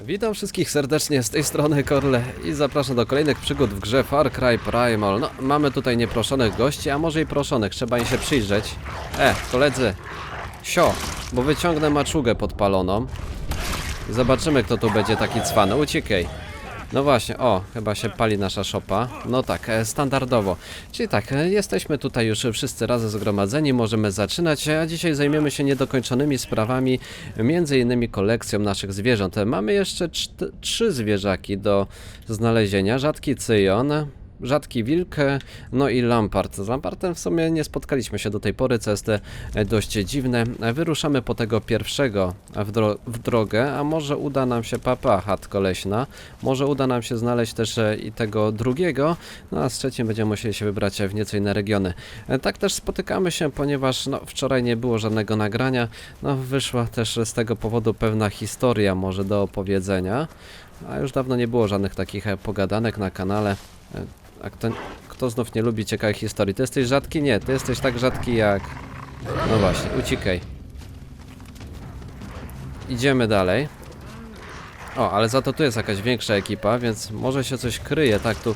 Witam wszystkich serdecznie z tej strony Korle i zapraszam do kolejnych przygód w grze Far Cry Primal. No, mamy tutaj nieproszonych gości, a może i proszonych, trzeba im się przyjrzeć. E, koledzy, sio, bo wyciągnę maczugę podpaloną. Zobaczymy, kto tu będzie taki cwany. Uciekaj. No właśnie, o, chyba się pali nasza szopa. No tak, e, standardowo. Czyli tak, e, jesteśmy tutaj już wszyscy razem zgromadzeni, możemy zaczynać, a dzisiaj zajmiemy się niedokończonymi sprawami, między innymi kolekcją naszych zwierząt. Mamy jeszcze trzy zwierzaki do znalezienia. Rzadki cyjon, rzadki wilk, no i lampart. Z lampartem w sumie nie spotkaliśmy się do tej pory, co jest e, dość dziwne. Wyruszamy po tego pierwszego w, dro- w drogę, a może uda nam się papa chatko leśna, może uda nam się znaleźć też e, i tego drugiego, no a z trzecim będziemy musieli się wybrać w nieco inne regiony. E, Tak też spotykamy się, ponieważ no, wczoraj nie było żadnego nagrania, no wyszła też z tego powodu pewna historia może do opowiedzenia, a już dawno nie było żadnych takich pogadanek na kanale. A kto, kto znów nie lubi ciekawych historii? Ty jesteś rzadki? Nie, ty jesteś tak rzadki jak... No właśnie, uciekaj. Idziemy dalej. O, ale za to tu jest jakaś większa ekipa, więc może się coś kryje. Tak, tu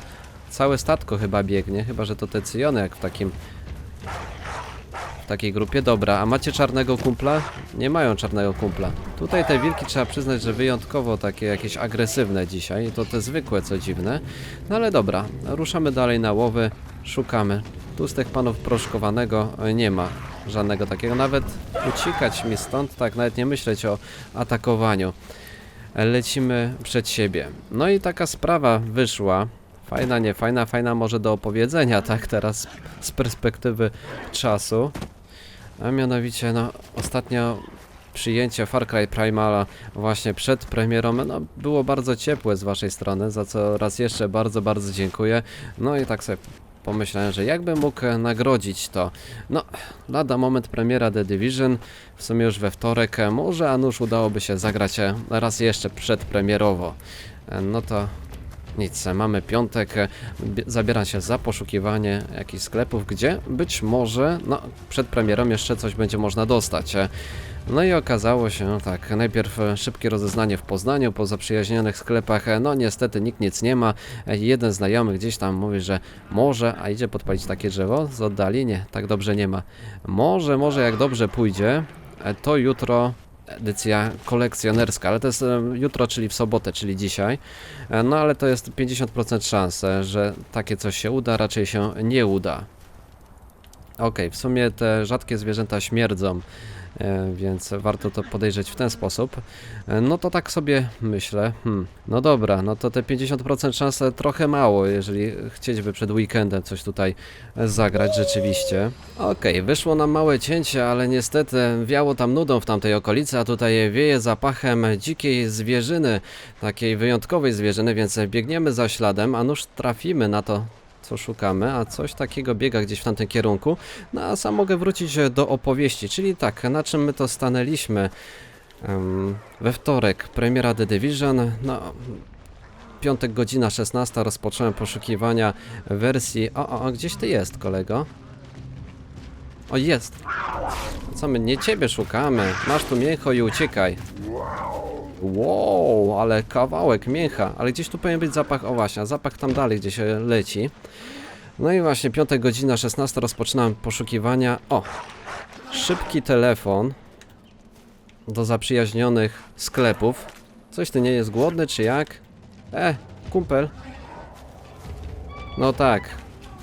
całe statko chyba biegnie, chyba że to te cyjony jak w takim... Takiej grupie. Dobra, a macie czarnego kumpla? Nie mają czarnego kumpla. Tutaj te wilki trzeba przyznać, że wyjątkowo takie jakieś agresywne dzisiaj. To te zwykłe, co dziwne. No ale dobra, ruszamy dalej na łowy, szukamy. Tu z tych panów proszkowanego nie ma żadnego takiego. Nawet uciekać mi stąd, tak, nawet nie myśleć o atakowaniu. Lecimy przed siebie. No i taka sprawa wyszła. Fajna, nie fajna, fajna może do opowiedzenia, tak, teraz z perspektywy czasu. A mianowicie, no, ostatnio przyjęcie Far Cry Primala właśnie przed premierą, no, było bardzo ciepłe z waszej strony, za co raz jeszcze bardzo, bardzo dziękuję. No i tak sobie pomyślałem, że jakbym mógł nagrodzić to. No, lada moment premiera The Division, w sumie już we wtorek, może a nuż udałoby się zagrać raz jeszcze przedpremierowo. No to nic, mamy piątek, bie- zabieram się za poszukiwanie jakichś sklepów, gdzie być może, no, przed premierą jeszcze coś będzie można dostać. No i okazało się, tak, najpierw szybkie rozeznanie w Poznaniu, po zaprzyjaźnionych sklepach, no niestety nikt nic nie ma. Jeden znajomy gdzieś tam mówi, że może, a idzie podpalić takie drzewo z oddali? Nie, tak dobrze nie ma. Może, może jak dobrze pójdzie, to jutro edycja kolekcjonerska, ale to jest jutro, czyli w sobotę, czyli dzisiaj. E, No ale to jest 50% szans, że takie coś się uda, raczej się nie uda. Okej, w sumie te rzadkie zwierzęta śmierdzą, więc warto to podejrzeć w ten sposób. E, No to tak sobie myślę. Hmm. No dobra, no to te 50% szans e, trochę mało, jeżeli chcieć by przed weekendem coś tutaj e, zagrać rzeczywiście. Okej, wyszło nam małe cięcie, ale niestety wiało tam nudą w tamtej okolicy, a tutaj wieje zapachem dzikiej zwierzyny, takiej wyjątkowej zwierzyny, więc biegniemy za śladem, a nuż trafimy na to, co szukamy, a coś takiego biega gdzieś w tamtym kierunku. No a sam mogę wrócić e, do opowieści, czyli tak, na czym my to stanęliśmy we wtorek, premiera The Division, no piątek godzina 16 rozpocząłem poszukiwania wersji, o, o, o gdzieś ty jest kolego? O jest! Co my, nie ciebie szukamy, masz tu mięcho i uciekaj. Wow, ale kawałek mięcha, ale gdzieś tu powinien być zapach, o właśnie, a zapach tam dalej gdzieś e, leci. No i właśnie, piątek godzina 16 rozpoczynam poszukiwania. O, szybki telefon do zaprzyjaźnionych sklepów. Coś ty nie jest głodny, czy jak? E, kumpel. No tak,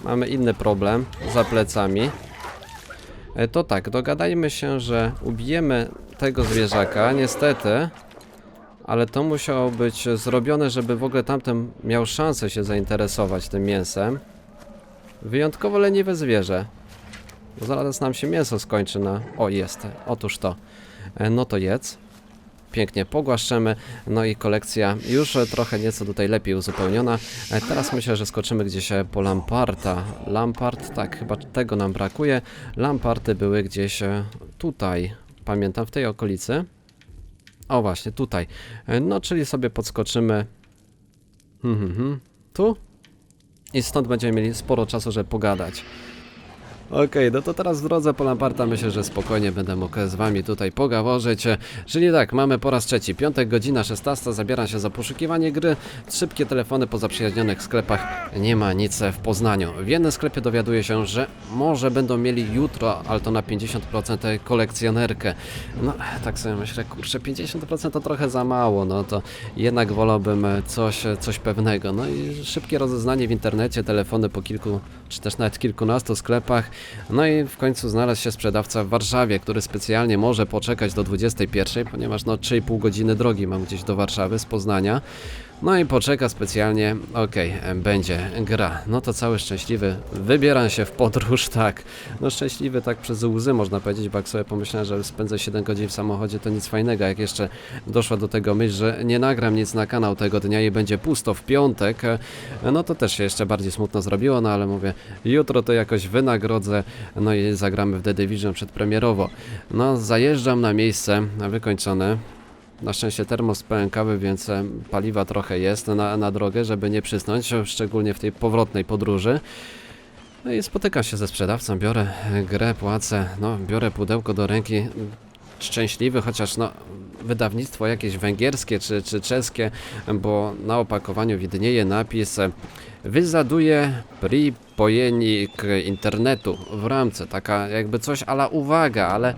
mamy inny problem za plecami. E, to tak, dogadajmy się, że ubijemy tego zwierzaka, niestety. Ale to musiało być zrobione, żeby w ogóle tamten miał szansę się zainteresować tym mięsem. Wyjątkowo leniwe zwierzę. Zaraz nam się mięso skończy na... O, jest. Otóż to. E, No to jedz. Pięknie pogłaszczemy. No i kolekcja już trochę nieco tutaj lepiej uzupełniona. E, Teraz myślę, że skoczymy gdzieś e, po Lamparta. Lampart, tak, chyba tego nam brakuje. Lamparty były gdzieś tutaj. Pamiętam, w tej okolicy. O właśnie, tutaj. E, No, czyli sobie podskoczymy. Hmm, hmm, hmm. Tu? I stąd będziemy mieli sporo czasu, żeby pogadać. Okej, no to teraz w drodze po Lamparta myślę, że spokojnie będę mógł z wami tutaj pogaworzyć. Czyli tak, mamy po raz trzeci, piątek, godzina 16, zabieram się za poszukiwanie gry. Szybkie telefony po zaprzyjaźnionych sklepach, nie ma nic w Poznaniu. W jednym sklepie dowiaduję się, że może będą mieli jutro, ale to na 50% kolekcjonerkę. No, tak sobie myślę, kurczę, 50% to trochę za mało, no to jednak wolałbym coś, coś pewnego. No i szybkie rozeznanie w internecie, telefony po kilku, czy też nawet kilkunastu sklepach. No i w końcu znalazł się sprzedawca w Warszawie, który specjalnie może poczekać do 21, ponieważ no 3,5 godziny drogi mam gdzieś do Warszawy z Poznania. No i poczeka specjalnie, okej, e, będzie gra. No to cały szczęśliwy, wybieram się w podróż, tak. No szczęśliwy tak przez łzy można powiedzieć, bo jak sobie pomyślałem, że spędzę 7 godzin w samochodzie, to nic fajnego. Jak jeszcze doszła do tego myśl, że nie nagram nic na kanał tego dnia i będzie pusto w piątek, e, no to też się jeszcze bardziej smutno zrobiło, no ale mówię, jutro to jakoś wynagrodzę, no i zagramy w The Division przedpremierowo. No zajeżdżam na miejsce wykończone, na szczęście termos kawy, więc e, paliwa trochę jest na, na drogę, żeby nie przysnąć, szczególnie w tej powrotnej podróży. No i spotykam się ze sprzedawcą, biorę grę, płacę, no biorę pudełko do ręki, szczęśliwy, chociaż no wydawnictwo jakieś węgierskie czy, czy czeskie, bo na opakowaniu widnieje napis e, Wyzaduje pripojenik internetu. W ramce, taka jakby coś ala uwaga, ale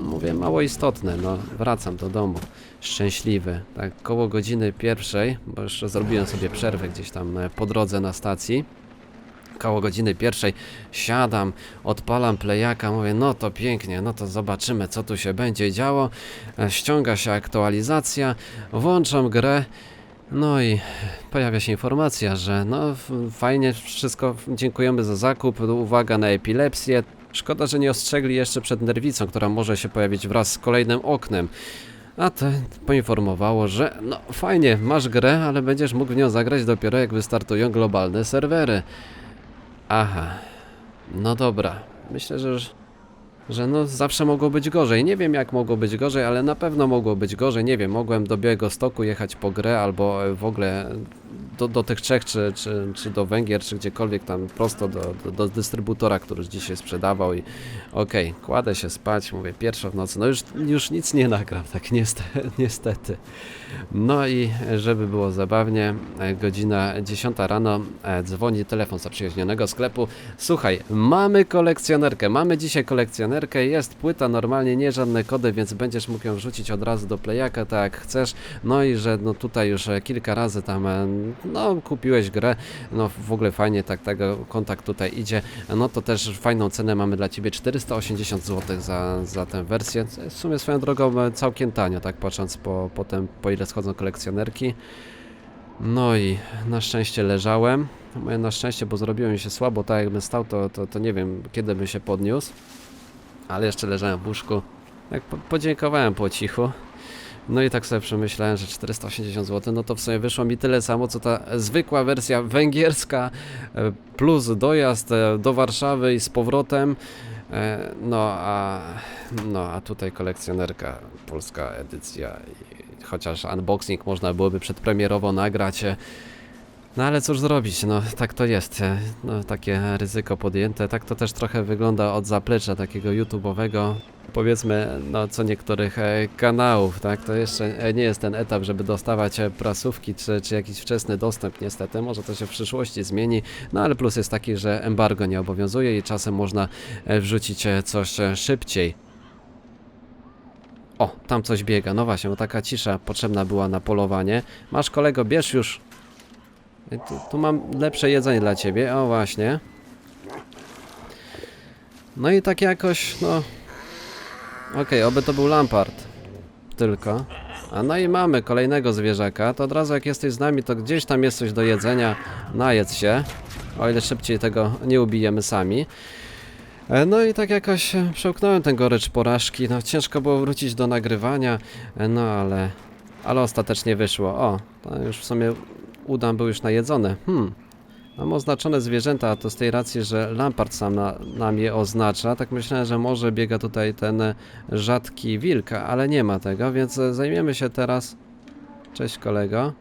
mówię mało istotne, no wracam do domu szczęśliwy, tak koło godziny pierwszej, bo jeszcze zrobiłem sobie przerwę gdzieś tam e, po drodze na stacji. Koło godziny pierwszej siadam, odpalam playaka, mówię, no to pięknie, no to zobaczymy, co tu się będzie działo. E, Ściąga się aktualizacja, włączam grę, no i pojawia się informacja, że no fajnie wszystko, dziękujemy za zakup, uwaga na epilepsję. Szkoda, że nie ostrzegli jeszcze przed nerwicą, która może się pojawić wraz z kolejnym oknem. A to poinformowało, że no fajnie, masz grę, ale będziesz mógł w nią zagrać dopiero jak wystartują globalne serwery. Aha, no dobra. Myślę, że, że no zawsze mogło być gorzej. Nie wiem jak mogło być gorzej, ale na pewno mogło być gorzej. Nie wiem, mogłem do Białego Stoku jechać po grę albo w ogóle do, do tych Czech, czy, czy, czy do Węgier, czy gdziekolwiek tam prosto do, do, do dystrybutora, który dzisiaj sprzedawał i okej, kładę się spać, mówię pierwsza w nocy, no już, już nic nie nagram, tak niestety, niestety. No i żeby było zabawnie, e, godzina 10 rano e, dzwoni telefon zaprzyjaźnionego sklepu. Słuchaj, mamy kolekcjonerkę, mamy dzisiaj kolekcjonerkę, jest płyta normalnie, nie żadne kody, więc będziesz mógł ją wrzucić od razu do playaka, tak jak chcesz. No i że no tutaj już e, kilka razy tam, no kupiłeś grę, no w ogóle fajnie tak tego kontakt tutaj idzie, no to też fajną cenę mamy dla Ciebie, 480 zł za, za tę wersję, w sumie swoją drogą e, całkiem tanio, tak patrząc po, potem po ile schodzą kolekcjonerki. No i na szczęście leżałem. Moje na szczęście, bo zrobiło mi się słabo, tak jakbym stał, to, to, to nie wiem kiedy bym się podniósł. Ale jeszcze leżałem w łóżku. Po, podziękowałem po cichu. No i tak sobie przemyślałem, że 480 zł, no to w sumie wyszło mi tyle samo, co ta zwykła wersja węgierska, e, plus dojazd e, do Warszawy i z powrotem. E, No a, no a tutaj kolekcjonerka, polska edycja, chociaż unboxing można byłoby przedpremierowo nagrać. No ale cóż zrobić, no tak to jest, no takie ryzyko podjęte, tak to też trochę wygląda od zaplecza takiego YouTube'owego, powiedzmy, no co niektórych e, kanałów, tak, to jeszcze e, nie jest ten etap, żeby dostawać e, prasówki czy, czy jakiś wczesny dostęp niestety, może to się w przyszłości zmieni, no ale plus jest taki, że embargo nie obowiązuje i czasem można wrzucić coś szybciej. O, tam coś biega, no właśnie, bo taka cisza potrzebna była na polowanie. Masz kolego, bierz już Tu, tu mam lepsze jedzenie dla ciebie, o właśnie. No i tak jakoś, no... Okej, oby to był Lampart. Tylko. A no i mamy kolejnego zwierzaka, to od razu jak jesteś z nami, to gdzieś tam jest coś do jedzenia, najedz się. O ile szybciej tego nie ubijemy sami. E, No i tak jakoś e, przełknąłem ten gorycz porażki, no ciężko było wrócić do nagrywania, e, no ale... Ale ostatecznie wyszło. O, to już w sumie udam był już najedzony. Hmm. Mam oznaczone zwierzęta, a to z tej racji, że Lampart sam na, nam je oznacza. Tak myślałem, że może biega tutaj ten e, rzadki wilk, ale nie ma tego, więc e, zajmiemy się teraz... Cześć kolego.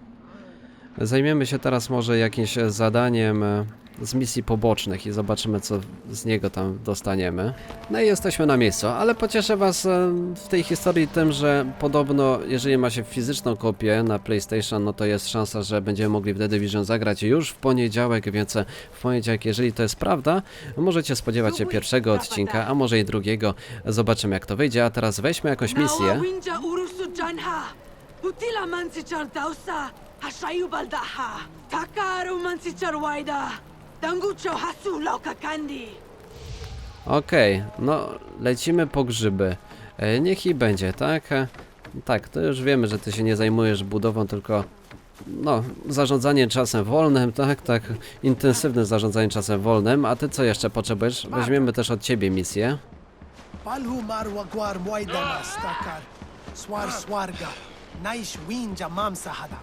Zajmiemy się teraz może jakimś zadaniem, e, z misji pobocznych i zobaczymy, co z niego tam dostaniemy. No i jesteśmy na miejscu, ale pocieszę Was e, w tej historii tym, że podobno, jeżeli ma się fizyczną kopię na PlayStation, no to jest szansa, że będziemy mogli w The Division zagrać już w poniedziałek, więc w poniedziałek, jeżeli to jest prawda, możecie spodziewać się pierwszego odcinka, a może i drugiego. Zobaczymy, jak to wyjdzie, a teraz weźmy jakąś misję. Utila baldaha. Takaru mansichar waida. Okej, no lecimy po grzyby. E, niech i będzie, tak? E, tak, to już wiemy, że ty się nie zajmujesz budową, tylko no, zarządzanie czasem wolnym, tak, tak, intensywne zarządzanie czasem wolnym, a ty co jeszcze potrzebujesz? Weźmiemy też od ciebie misję. Palhu. Swar swarga. Naish winja mamsa hada.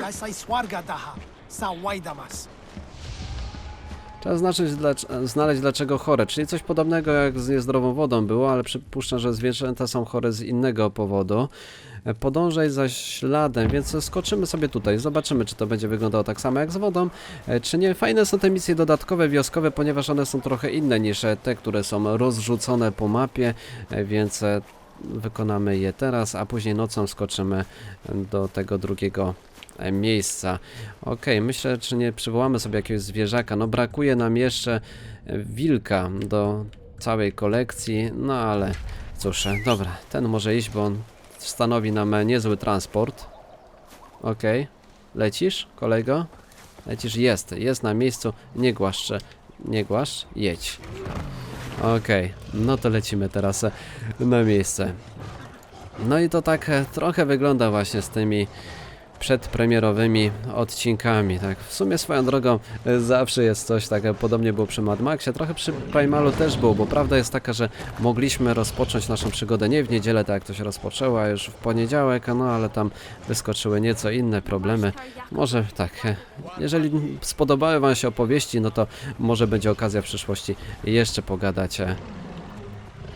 Kaisai swarga daha. Sa waidamas. Trzeba znaczyć, znaleźć dlaczego chore, czyli coś podobnego jak z niezdrową wodą było, ale przypuszczam, że zwierzęta są chore z innego powodu. E, Podążaj za śladem, więc skoczymy sobie tutaj, zobaczymy czy to będzie wyglądało tak samo jak z wodą, e, czy nie. Fajne są te misje dodatkowe, wioskowe, ponieważ one są trochę inne niż te, które są rozrzucone po mapie, e, więc wykonamy je teraz, a później nocą skoczymy do tego drugiego miejsca. Okej, myślę, czy nie przywołamy sobie jakiegoś zwierzaka. No brakuje nam jeszcze e, wilka do całej kolekcji, no ale cóż, e, dobra, ten może iść, bo on stanowi nam e, niezły transport. Okej, lecisz, kolego? Lecisz, jest, jest na miejscu, nie głaszcz, e, nie głaszcz, jedź. Okej, no to lecimy teraz e, na miejsce. No i to tak e, trochę wygląda właśnie z tymi przedpremierowymi odcinkami, tak. W sumie swoją drogą e, zawsze jest coś tak, podobnie było przy Mad Maxie, trochę przy Primalu też było, bo prawda jest taka, że mogliśmy rozpocząć naszą przygodę nie w niedzielę, tak jak to się rozpoczęło, a już w poniedziałek, no ale tam wyskoczyły nieco inne problemy. Może tak, jeżeli spodobały Wam się opowieści, no to może będzie okazja w przyszłości jeszcze pogadać e,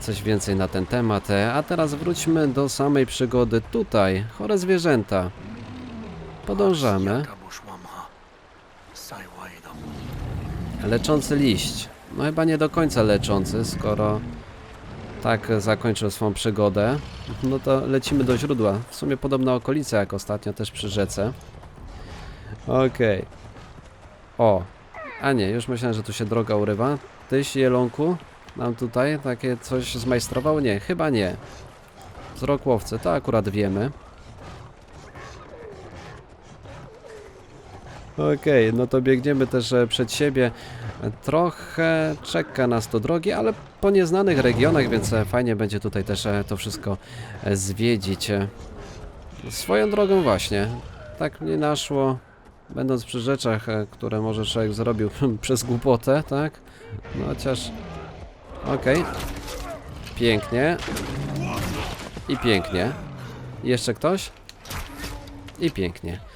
coś więcej na ten temat. E, A teraz wróćmy do samej przygody tutaj. Chore zwierzęta. Podążamy. Leczący liść. No chyba nie do końca leczący, skoro tak zakończył swą przygodę. No to lecimy do źródła. W sumie podobna okolica jak ostatnio, też przy rzece. Okej. O. A nie, już myślałem, że tu się droga urywa. Tyś, jelonku, nam tutaj takie coś zmajstrował? Nie, chyba nie. Wzrok łowcy, to akurat wiemy. Okej, no to biegniemy też e, przed siebie. Trochę czeka nas to drogi, ale po nieznanych regionach, więc e, fajnie będzie tutaj też e, to wszystko zwiedzić. Swoją drogą właśnie, tak mnie naszło, będąc przy rzeczach, które może człowiek zrobił przez głupotę, tak? No chociaż... Okej. Pięknie. I pięknie. Jeszcze ktoś? I pięknie.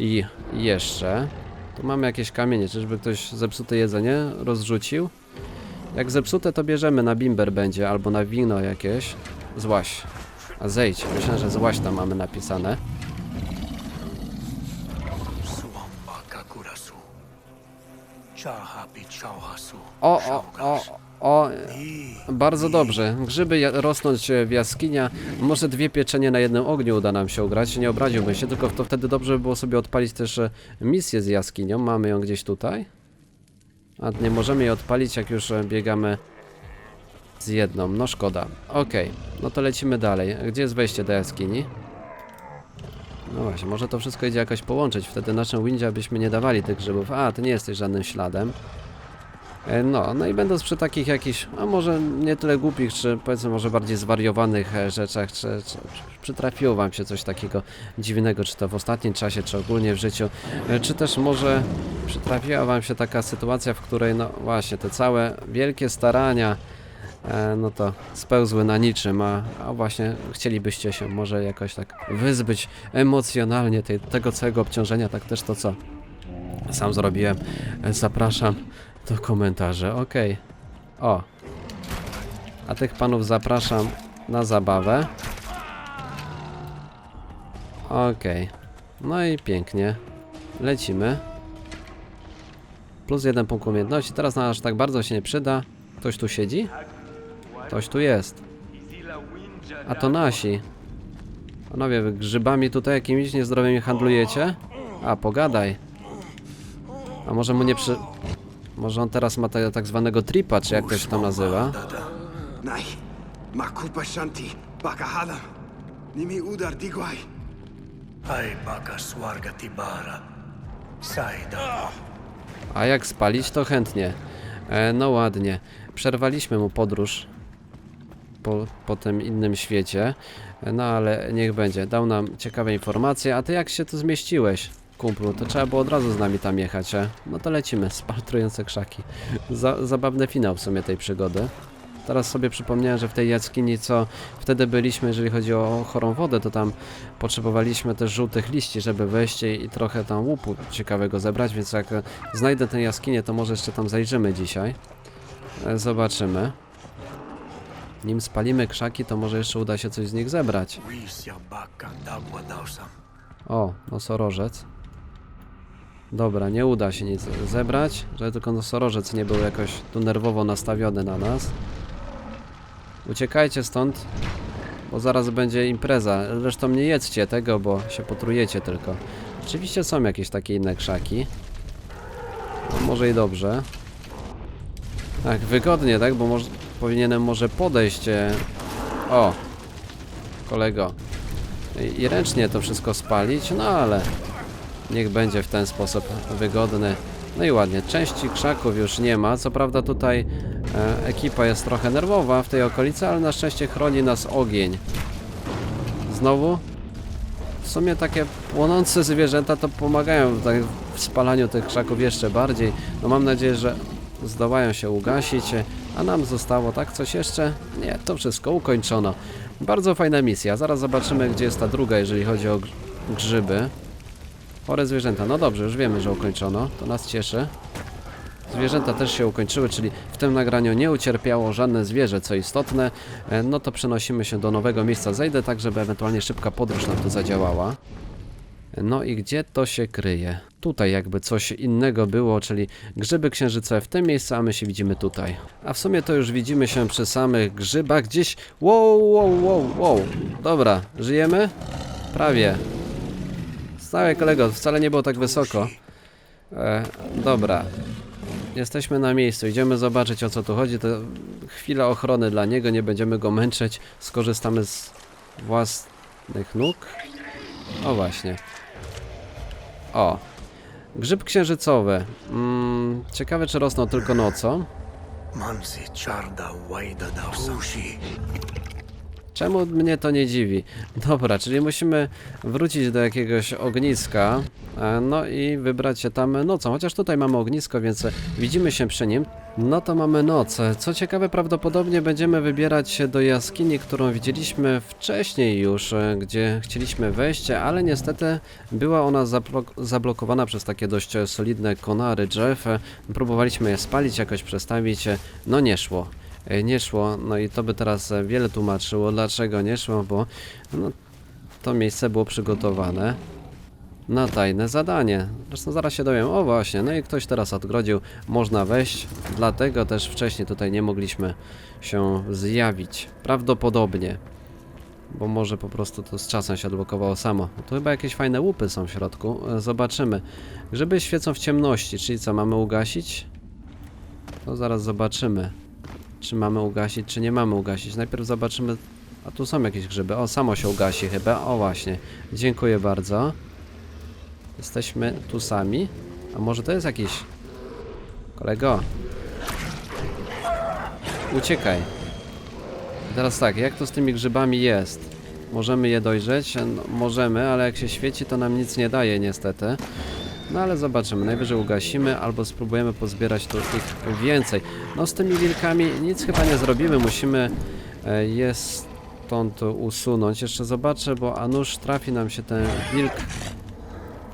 I jeszcze. Tu mamy jakieś kamienie. Czyżby ktoś zepsute jedzenie rozrzucił? Jak zepsute, to bierzemy na bimber będzie, albo na wino jakieś. Złaś. A zejdź. Myślę, że złaś tam mamy napisane. O, o, o, o. Bardzo dobrze. Grzyby rosnąć e, w jaskinia. Może dwie pieczenie na jednym ogniu uda nam się ugrać. Nie obraziłbym się, tylko to wtedy dobrze by było sobie odpalić też e, misję z jaskinią. Mamy ją gdzieś tutaj. A nie możemy jej odpalić, jak już e, biegamy z jedną. No szkoda. Okej, no to lecimy dalej. Gdzie jest wejście do jaskini? No właśnie, może to wszystko idzie jakoś połączyć. Wtedy naszym windzie byśmy nie dawali tych grzybów. A, ty nie jesteś żadnym śladem. E, No, no i będąc przy takich jakichś, a może nie tyle głupich, czy powiedzmy może bardziej zwariowanych e, rzeczach, czy, czy, czy przytrafiło wam się coś takiego dziwnego, czy to w ostatnim czasie, czy ogólnie w życiu, e, czy też może przytrafiła wam się taka sytuacja, w której no właśnie te całe wielkie starania no to spełzły na niczym, a, a właśnie chcielibyście się może jakoś tak wyzbyć emocjonalnie tej, tego całego obciążenia, tak też to co sam zrobiłem. Zapraszam do komentarzy, okej. O. A tych panów zapraszam na zabawę. Okej. No i pięknie. Lecimy. Plus jeden punkt umiejętności. Teraz na aż tak bardzo się nie przyda. Ktoś tu siedzi? Ktoś tu jest. A to nasi. Panowie, wy grzybami tutaj jakimiś niezdrowymi handlujecie? A, pogadaj. A może mu nie przy... Może on teraz ma te, tak zwanego tripa, czy jak to się tam nazywa? Makupa shanti, nimi udar digwai. Ai baka swarga tibara. Saida. A jak spalić, to chętnie. E, no ładnie. Przerwaliśmy mu podróż po, po tym innym świecie. E, No ale niech będzie. Dał nam ciekawe informacje. A ty jak się tu zmieściłeś, kumplu? To trzeba było od razu z nami tam jechać, e? No to lecimy. Spaltrujące krzaki. Za, zabawny finał w sumie tej przygody. Teraz sobie przypomniałem, że w tej jaskini, co wtedy byliśmy, jeżeli chodzi o chorą wodę, to tam potrzebowaliśmy też żółtych liści, żeby wejść i, trochę tam łupu ciekawego zebrać, więc jak znajdę tę jaskinię, to może jeszcze tam zajrzymy dzisiaj. E, Zobaczymy. Nim spalimy krzaki, to może jeszcze uda się coś z nich zebrać. O, nosorożec. Dobra, nie uda się nic zebrać, żeby tylko nosorożec nie był jakoś tu nerwowo nastawiony na nas. Uciekajcie stąd, bo zaraz będzie impreza. Zresztą nie jedzcie tego, bo się potrujecie tylko. Oczywiście są jakieś takie inne krzaki. No, może i dobrze. Tak, wygodnie, tak? Bo może, powinienem może podejść. e, O! Kolego. I, I ręcznie to wszystko spalić, no ale niech będzie w ten sposób wygodny. No i ładnie, części krzaków już nie ma. Co prawda tutaj e, ekipa jest trochę nerwowa w tej okolicy, ale na szczęście chroni nas ogień. Znowu? W sumie takie płonące zwierzęta to pomagają w, tak, w spalaniu tych krzaków jeszcze bardziej. No mam nadzieję, że zdołają się ugasić. A nam zostało tak coś jeszcze? Nie, to wszystko ukończono. Bardzo fajna misja. Zaraz zobaczymy, gdzie jest ta druga, jeżeli chodzi o gr- grzyby. Chore zwierzęta. No dobrze, już wiemy, że ukończono. To nas cieszy. Zwierzęta też się ukończyły, czyli w tym nagraniu nie ucierpiało żadne zwierzę, co istotne. E, No to przenosimy się do nowego miejsca. Zejdę tak, żeby ewentualnie szybka podróż nam tu zadziałała. No i gdzie to się kryje? Tutaj jakby coś innego było, czyli grzyby księżycowe w tym miejscu, a my się widzimy tutaj. A w sumie to już widzimy się przy samych grzybach gdzieś... Wow, wow, wow, wow. Dobra, żyjemy? Prawie. Stałe kolego, wcale nie było tak wysoko. E, dobra. Jesteśmy na miejscu, idziemy zobaczyć o co tu chodzi. To chwila ochrony dla niego, nie będziemy go męczyć. Skorzystamy z własnych nóg. O właśnie. O. Grzyb księżycowy. Mm, ciekawe czy rosną tylko nocą. Mansi dausam. Czemu mnie to nie dziwi? Dobra, czyli musimy wrócić do jakiegoś ogniska, e, no i wybrać się tam nocą. Chociaż tutaj mamy ognisko, więc widzimy się przy nim. No to mamy noc. Co ciekawe, prawdopodobnie będziemy wybierać się do jaskini, którą widzieliśmy wcześniej już, e, gdzie chcieliśmy wejść, ale niestety była ona zablok- zablokowana przez takie dość solidne konary drzew. Próbowaliśmy je spalić, jakoś przestawić, no nie szło. E, nie szło, no i to by teraz e, wiele tłumaczyło, dlaczego nie szło, bo no, to miejsce było przygotowane na tajne zadanie. Zresztą zaraz się dowiem, o właśnie, no i ktoś teraz odgrodził, można wejść, dlatego też wcześniej tutaj nie mogliśmy się zjawić, prawdopodobnie. Bo może po prostu to z czasem się odblokowało samo. Tu chyba jakieś fajne łupy są w środku. E, Zobaczymy. Grzyby świecą w ciemności, czyli co, mamy ugasić? To zaraz zobaczymy czy mamy ugasić, czy nie mamy ugasić. Najpierw zobaczymy. A tu są jakieś grzyby. O, samo się ugasi chyba. O, właśnie. Dziękuję bardzo. Jesteśmy tu sami. A może to jest jakiś. Kolego. Uciekaj. Teraz tak, jak to z tymi grzybami jest? Możemy je dojrzeć? No, możemy, ale jak się świeci, to nam nic nie daje, niestety. No ale zobaczymy, najwyżej ugasimy albo spróbujemy pozbierać tu ich więcej. No z tymi wilkami nic chyba nie zrobimy, musimy e, je stąd usunąć. Jeszcze zobaczę, bo a nuż trafi nam się ten wilk.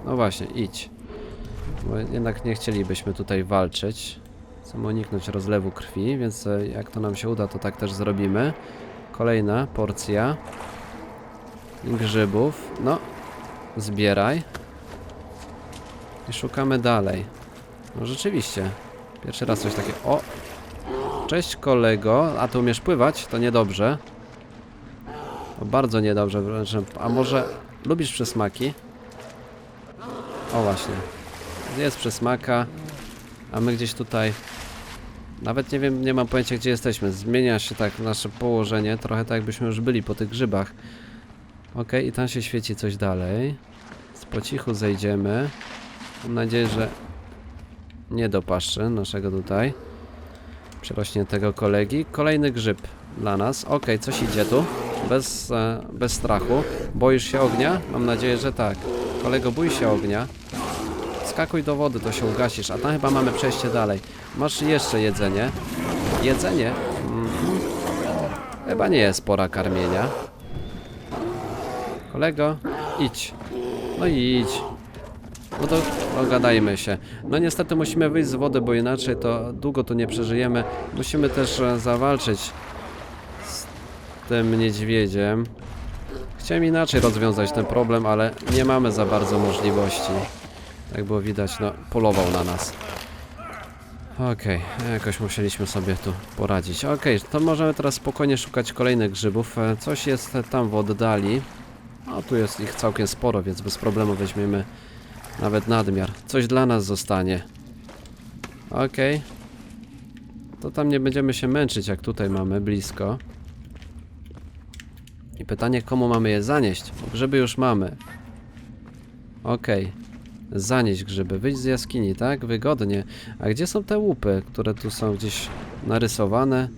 No właśnie, idź. Bo jednak nie chcielibyśmy tutaj walczyć. Chcemy uniknąć rozlewu krwi, więc e, jak to nam się uda, to tak też zrobimy. Kolejna porcja grzybów. No, zbieraj. I szukamy dalej. No rzeczywiście. Pierwszy raz coś takiego. O! Cześć kolego, a ty umiesz pływać? To niedobrze. To bardzo niedobrze wręcz. A może lubisz przysmaki? O właśnie. Jest przysmaka, a my gdzieś tutaj... Nawet nie wiem, nie mam pojęcia gdzie jesteśmy. Zmienia się tak nasze położenie, trochę tak jakbyśmy już byli po tych grzybach. Ok, i tam się świeci coś dalej. Z po cichu zejdziemy. Mam nadzieję, że nie dopaszczy naszego tutaj przerośniętego kolegi. Kolejny grzyb dla nas. Ok, coś idzie tu. Bez, e, bez strachu. Boisz się ognia? Mam nadzieję, że tak. Kolego, bój się ognia. Skakuj do wody, to się ugasisz. A tam chyba mamy przejście dalej. Masz jeszcze jedzenie. Jedzenie? Mhm. Chyba nie jest pora karmienia. Kolego, idź. No i idź. No to dogadajmy się. No niestety musimy wyjść z wody, bo inaczej to długo tu nie przeżyjemy. Musimy też e, zawalczyć z tym niedźwiedziem. Chciałem inaczej rozwiązać ten problem, ale nie mamy za bardzo możliwości. Jak było widać, no polował na nas. Okej, jakoś musieliśmy sobie tu poradzić. Okej, to możemy teraz spokojnie szukać kolejnych grzybów. E, Coś jest tam w oddali. O, tu jest ich całkiem sporo, więc bez problemu weźmiemy nawet nadmiar. Coś dla nas zostanie. Okej. To tam nie będziemy się męczyć, jak tutaj mamy blisko. I pytanie, komu mamy je zanieść? Bo grzyby już mamy. Okej. Zanieść grzyby. Wyjść z jaskini, tak? Wygodnie. A gdzie są te łupy, które tu są gdzieś narysowane?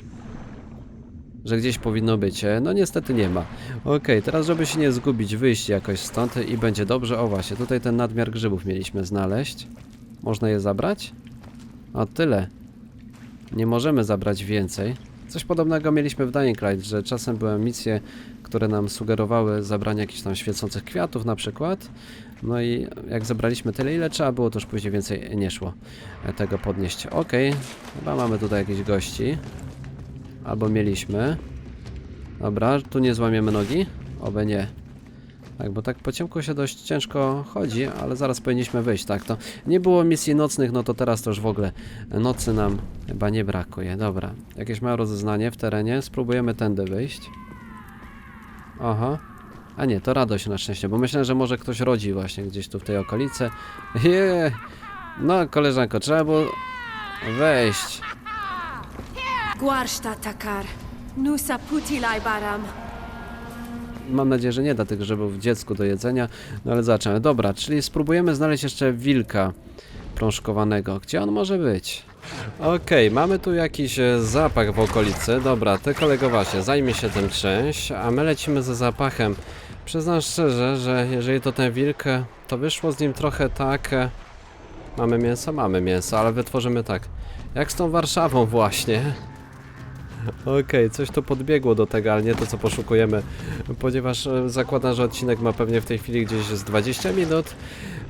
Że gdzieś powinno być. E, No niestety nie ma. Okej, teraz żeby się nie zgubić, wyjść jakoś stąd i będzie dobrze. O właśnie, tutaj ten nadmiar grzybów mieliśmy znaleźć. Można je zabrać? O tyle. Nie możemy zabrać więcej. Coś podobnego mieliśmy w Dying Light, że czasem były misje, które nam sugerowały zabranie jakichś tam świecących kwiatów na przykład. No i jak zebraliśmy tyle, ile trzeba było, to już później więcej nie szło e, tego podnieść. Okej, chyba mamy tutaj jakichś gości. Albo mieliśmy. Dobra, tu nie złamiemy nogi? Oby nie. Tak, bo tak po ciemku się dość ciężko chodzi, ale zaraz powinniśmy wyjść, tak? To nie było misji nocnych, no to teraz to już w ogóle nocy nam chyba nie brakuje. Dobra, jakieś małe rozeznanie w terenie, spróbujemy tędy wyjść. Aha. A nie, to radość na szczęście, bo myślę, że może ktoś rodzi właśnie gdzieś tu w tej okolicy. Je. No, koleżanko, trzeba było wejść. Gwarshta takar. Nusa putilai baram. Mam nadzieję, że nie da tych grzybów dziecku do jedzenia, no ale zaczynamy. Dobra, czyli spróbujemy znaleźć jeszcze wilka prążkowanego. Gdzie on może być? Okej, mamy tu jakiś e, zapach w okolicy. Dobra, ty kolego właśnie, zajmie się tym czymś, a my lecimy ze zapachem. Przyznam szczerze, że jeżeli to ten wilk, e, to wyszło z nim trochę tak... e, Mamy mięso? Mamy mięso, ale wytworzymy tak. Jak z tą Warszawą właśnie. Okej, coś tu podbiegło do tego, ale nie to co poszukujemy, ponieważ e, zakładam, że odcinek ma pewnie w tej chwili gdzieś z 20 minut,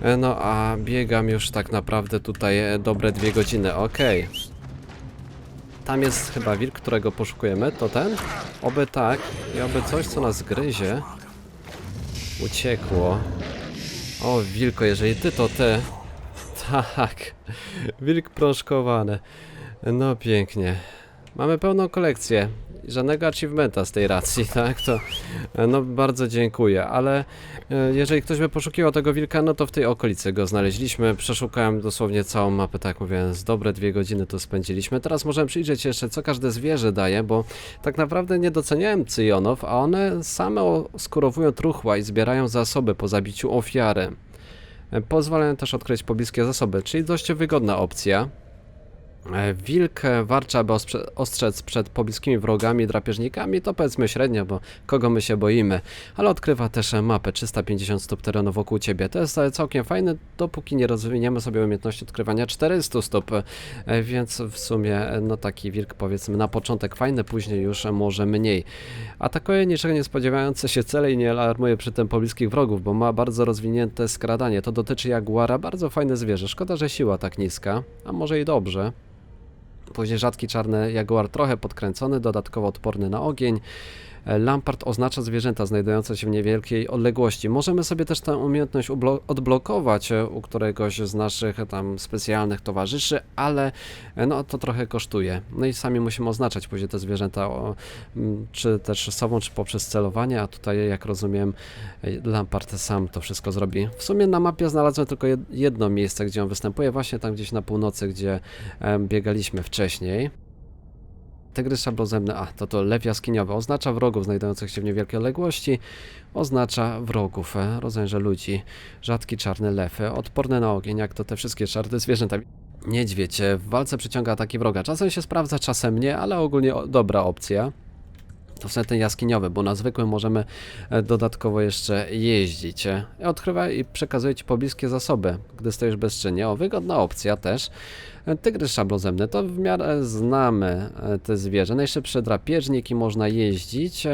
e, no a biegam już tak naprawdę tutaj e, dobre dwie godziny, okej. Tam jest chyba wilk, którego poszukujemy, to ten? Oby tak i oby coś, co nas gryzie, uciekło. O, wilko, jeżeli ty, to ty. Tak, wilk proszkowany. No pięknie. Mamy pełną kolekcję. Żadnego achievementa z tej racji, tak? To no bardzo dziękuję, ale e, jeżeli ktoś by poszukiwał tego wilka, no to w tej okolicy go znaleźliśmy. Przeszukałem dosłownie całą mapę, tak mówiłem, z dobre dwie godziny to spędziliśmy. Teraz możemy przyjrzeć jeszcze, co każde zwierzę daje, bo tak naprawdę nie doceniałem cyjonów, a one same oskurowują truchła i zbierają zasoby po zabiciu ofiary. E, Pozwalają też odkryć pobliskie zasoby, czyli dość wygodna opcja. E, Wilk e, warczy, aby ostrze- ostrzec przed pobliskimi wrogami, drapieżnikami, to powiedzmy średnio, bo kogo my się boimy. Ale odkrywa też e, mapę 350 stóp terenu wokół ciebie. To jest całkiem fajne, dopóki nie rozwiniemy sobie umiejętności odkrywania 400 stóp. Więc w sumie, no taki wilk powiedzmy na początek fajny, później już może mniej. Atakuje niczego nie spodziewające się cele i nie alarmuje przy tym pobliskich wrogów, bo ma bardzo rozwinięte skradanie. To dotyczy jaguara, bardzo fajne zwierzę. Szkoda, że siła tak niska, a może i dobrze. Później rzadki czarny jaguar, trochę podkręcony, dodatkowo odporny na ogień. E, Lampart oznacza zwierzęta znajdujące się w niewielkiej odległości. Możemy sobie też tę umiejętność odblokować e, u któregoś z naszych e, tam specjalnych towarzyszy, ale no to trochę kosztuje. No i sami musimy oznaczać później te zwierzęta, czy też sobą, czy poprzez celowanie, a tutaj jak rozumiem Lampart sam to wszystko zrobi. W sumie na mapie znalazłem tylko jed- jedno miejsce, gdzie on występuje, właśnie tam gdzieś na północy, gdzie biegaliśmy wcześniej. Tygrys szablozemny, a to to lew jaskiniowy, oznacza wrogów znajdujących się w niewielkiej odległości, oznacza wrogów, e, rozumiem, że ludzi. Rzadki czarny lew, e, odporny na ogień, jak to te wszystkie czarne zwierzęta. Niedźwiedź e, w walce przyciąga ataki wroga. Czasem się sprawdza, czasem nie, ale ogólnie dobra opcja. To wtedy ten jaskiniowy, bo na zwykłym możemy e, dodatkowo jeszcze jeździć. e. Odkrywa i przekazuje Ci pobliskie zasoby, gdy stoisz bezczynnie. O, wygodna opcja też. E, Tygrys szablozemny, to w miarę znamy te zwierzę. Najszybszy drapieżnik i można jeździć.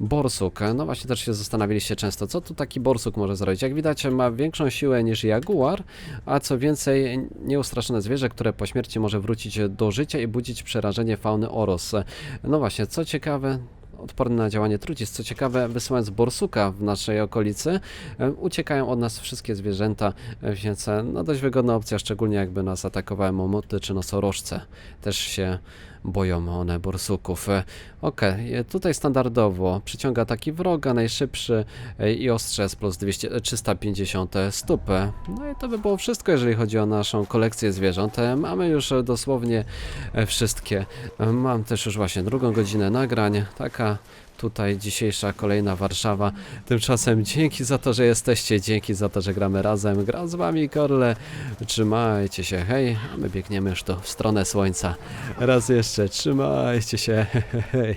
Borsuk, no właśnie też się zastanawialiście często, co tu taki borsuk może zrobić. Jak widać ma większą siłę niż jaguar, a co więcej nieustraszone zwierzę, które po śmierci może wrócić do życia i budzić przerażenie fauny Oros. No właśnie, co ciekawe, odporny na działanie trucizn. Co ciekawe, wysyłając borsuka w naszej okolicy, e, uciekają od nas wszystkie zwierzęta, e, więc e, no dość wygodna opcja, szczególnie jakby nas atakowały mamuty czy nosorożce. Też się boją one borsuków. E, Okej, e, tutaj standardowo przyciąga ataki wroga, najszybszy e, i ostrzec plus 200, e, 350 stóp. No i to by było wszystko, jeżeli chodzi o naszą kolekcję zwierząt. Mamy już dosłownie wszystkie. Mam też już właśnie drugą godzinę nagrań. Taka tutaj dzisiejsza kolejna Warszawa. Tymczasem dzięki za to, że jesteście, dzięki za to, że gramy razem. Gram z wami Korle. Trzymajcie się, hej. A my biegniemy już tu w stronę słońca. Raz jeszcze, trzymajcie się, hej.